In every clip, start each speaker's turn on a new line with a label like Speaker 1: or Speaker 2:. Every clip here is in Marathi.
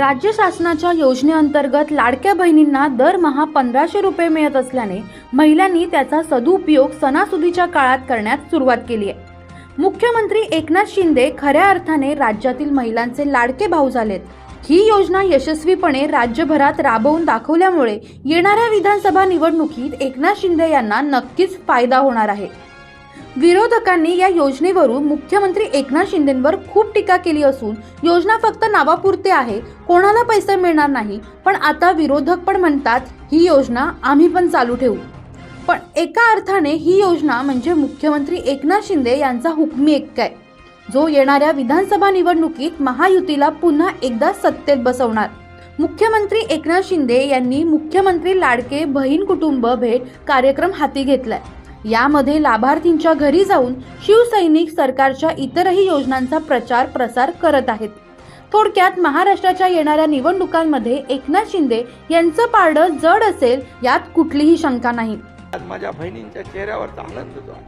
Speaker 1: राज्य शासनाच्या योजनेअंतर्गत लाडक्या बहिणींना दरमहा पंधराशे रुपये मिळत असल्याने महिलांनी त्याचा सदुपयोग सणासुदीच्या काळात करण्यास सुरुवात केली आहे. मुख्यमंत्री एकनाथ शिंदे खऱ्या अर्थाने राज्यातील महिलांचे लाडके भाऊ झालेत. ही योजना यशस्वीपणे राज्यभरात राबवून दाखवल्यामुळे येणाऱ्या विधानसभा निवडणुकीत एकनाथ शिंदे यांना नक्कीच फायदा होणार आहे. विरोधकांनी या योजनेवरून मुख्यमंत्री एकनाथ शिंदेंवर खूप टीका केली असून योजना फक्त नावापुरते आहे कोणाला पैसे मिळणार नाही पण आता विरोधक पण म्हणतात ही योजना आम्ही पण चालू ठेवू. पण एका अर्थाने ही योजना म्हणजे मुख्यमंत्री एकनाथ शिंदे यांचा हुकमी एक आहे. जो येणाऱ्या विधानसभा निवडणुकीत महायुतीला पुन्हा एकदा सत्तेत बसवणार. मुख्यमंत्री एकनाथ शिंदे यांनी मुख्यमंत्री लाडके बहीण कुटुंब भेट कार्यक्रम हाती घेतलाय. यामध्ये लाभार्थींच्या घरी जाऊन शिवसैनिक सरकारच्या इतरही योजनांचा प्रचार प्रसार करत आहेत. थोडक्यात महाराष्ट्राच्या येणाऱ्या निवडणुकांमध्ये एकनाथ शिंदे यांचं पारडं जड असेल यात कुठलीही शंका नाही.
Speaker 2: आज माझ्या बहिणींच्या चेहऱ्यावरचा आनंद होतो.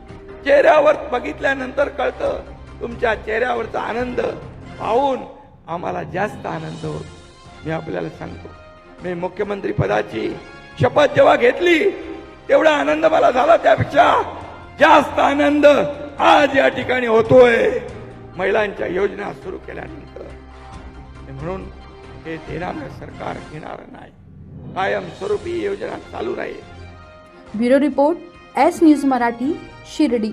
Speaker 2: चेहऱ्यावर बघितल्यानंतर कळतं तुमच्या चेहऱ्यावरचा आनंद पाहून आम्हाला जास्त आनंद होतो. मी आपल्याला सांगतो मी मुख्यमंत्री पदाची शपथ जेव्हा घेतली तेवढा आनंद मला झाला त्यापेक्षा जास्त आनंद आज या ठिकाणी होतोय. महिलांच्या योजना सुरू केल्यानंतर. म्हणून हे देणार सरकार घेणारं नाही. कायमस्वरूपी योजना चालू राहील.
Speaker 1: Bureau report S news Marathi Shirdi.